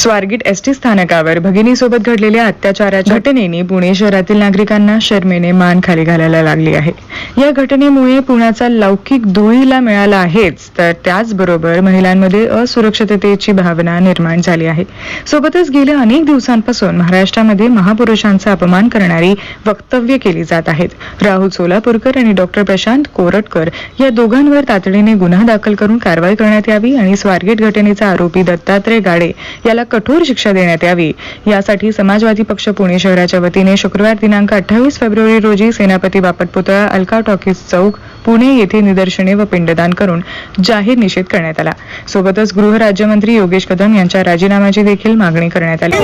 Swargate ST स्थानकावर भगिनीसोबत घडलेल्या अत्याचाराच्या घटनेने पुणे शहरातील नागरिकांना शर्मेने मान खाली घालायला लागली आहे. या घटनेमुळे पुण्याचा लौकिक धुळीला मिळाला आहेच तर त्याचबरोबर महिलांमध्ये असुरक्षिततेची भावना निर्माण झाली आहे. सोबतच गेल्या अनेक दिवसांपासून महाराष्ट्रामध्ये महापुरुषांचा अपमान करणारी वक्तव्य केली जात आहेत. राहुल सोलापूरकर आणि डॉक्टर प्रशांत कोरटकर या दोघांवर तातडीने गुन्हा दाखल करून कारवाई करण्यात यावी आणि स्वारगेट घटनेचा आरोपी दत्तात्रय गाडे याला कठोर शिक्षा देण्यात यावी. यासाठी समाजवादी पक्ष पुणे शहराच्या वतीने शुक्रवार दिनांक अठ्ठावीस फेब्रुवारी रोजी सेनापती बापट पुतळा अलका टॉकीज चौक पुणे येथे निदर्शने व पिंडदान करून जाहीर निषेध करण्यात आला. सोबतच गृह राज्यमंत्री योगेश कदम यांच्या राजीनाम्याची देखील मागणी करण्यात आली.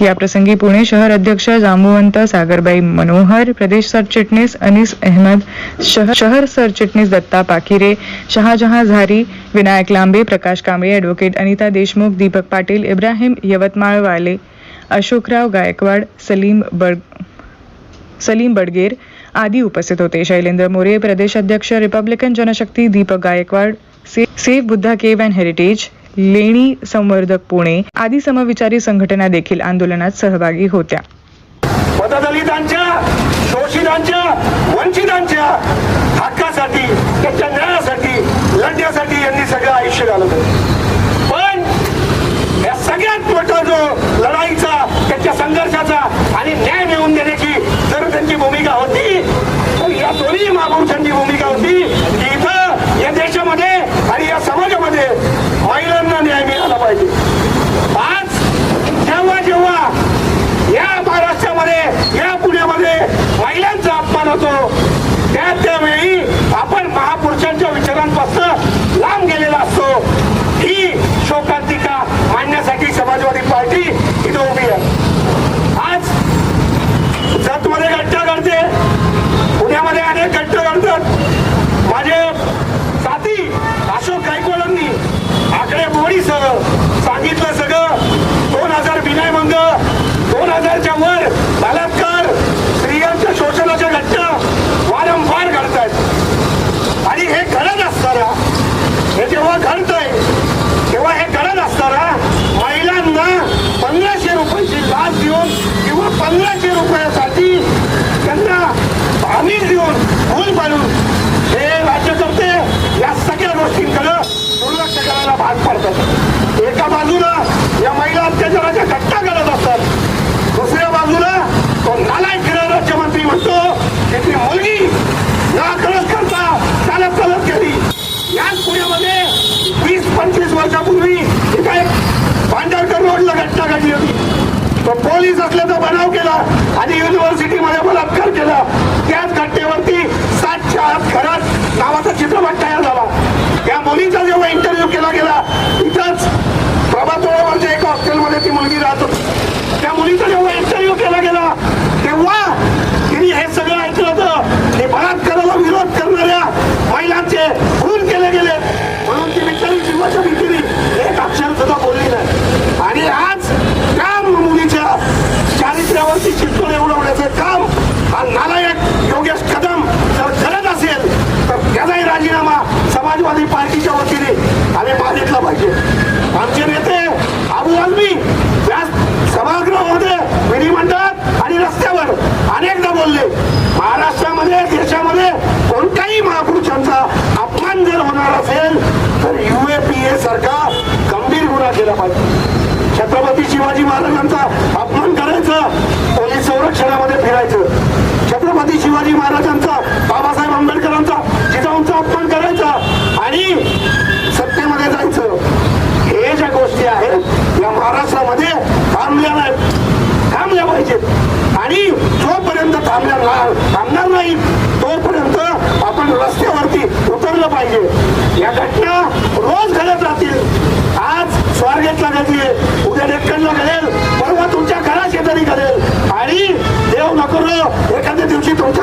याप्रसंगी पुणे शहर अध्यक्ष जांबुवंत सागरबाई मनोहर प्रदेश सरचिटणीस अनिस अहमद शहर शहर सरचिटणीस दत्ता पाखिरे शहाजहां झारी विनायक लांबे प्रकाश कांबळे ॲडव्होकेट अनिता देशमुख दीपक पाटील इब्राहिम यवतमाळवाले अशोकराव गायकवाड सलीम बड सलीम बडगेर आदी उपस्थित होते. शैलेंद्र मोरे प्रदेशाध्यक्ष Republican Janshakti Deepak Gaikwad say- save Buddha cave and heritage लेणी संवर्धक पुणे आदी समविचारी संघटना देखील आंदोलनात सहभागी होत्या. पददलितांच्या शोषितांच्या वंचितांच्या हक्कासाठी त्यांच्या न्यायासाठी लढण्यासाठी यांनी सगळं आयुष्य घालवलं. पण या सगळ्यात या महिला अत्याचाराच्या घटना घडत असतात. दुसऱ्या बाजूला तो नालायक गृह राज्यमंत्री म्हणतो की ती मुलगी नाकळत करता चालत चालत गेली याच पुण्यामध्ये वीस पंचवीस वर्षापूर्वी इथे एक भांडारकर रोडला घटना घडली होती. तो पोलीस असल्याचा बनाव केला आणि युनिव्हर्सिटीमध्ये बलात्कार केला. त्याच घटनेवरती नाही आणि आज त्या मुलीच्या चारित्र्यावरती चित्तूर उडवण्याचं काम हा नालायक योगेश कदम जर करत असेल तर त्याचाही राजीनामा समाजवादी पार्टीच्या वतीने आम्ही मागितला पाहिजे आमचे नेते अबू आझमी या सभागृहामध्ये विधिमंडळात आणि रस्त्यावर अनेकदा बोलले महाराष्ट्रामध्ये देशामध्ये कोणत्याही महापुरुषांचा अपमान जर होणार असेल तर युएपीए सारखा गंभीर गुन्हा केला पाहिजे छत्रपती शिवाजी महाराजांचा अपमान करायचा पोलीस संरक्षणामध्ये फिरायचं. छत्रपती शिवाजी महाराजांचा बाबासाहेब आंबेडकरांचा जिजाऊंचा अपमान करायचा आणि सत्तेमध्ये जायचं. हे ज्या गोष्टी आहेत या महाराष्ट्रामध्ये थांबल्या नाहीत. थांबल्या पाहिजेत. आणि जोपर्यंत थांबल्या थांबणार नाही तोपर्यंत आपण रस्त्यावरती उतरलं पाहिजे. या घटना रोज घडत राहतील. आज स्वारगेटला राहतात साईडला घडेल परवा तुमच्या घरा शेजारी घडेल आणि देव नको एखाद्या दिवशी तुमच्या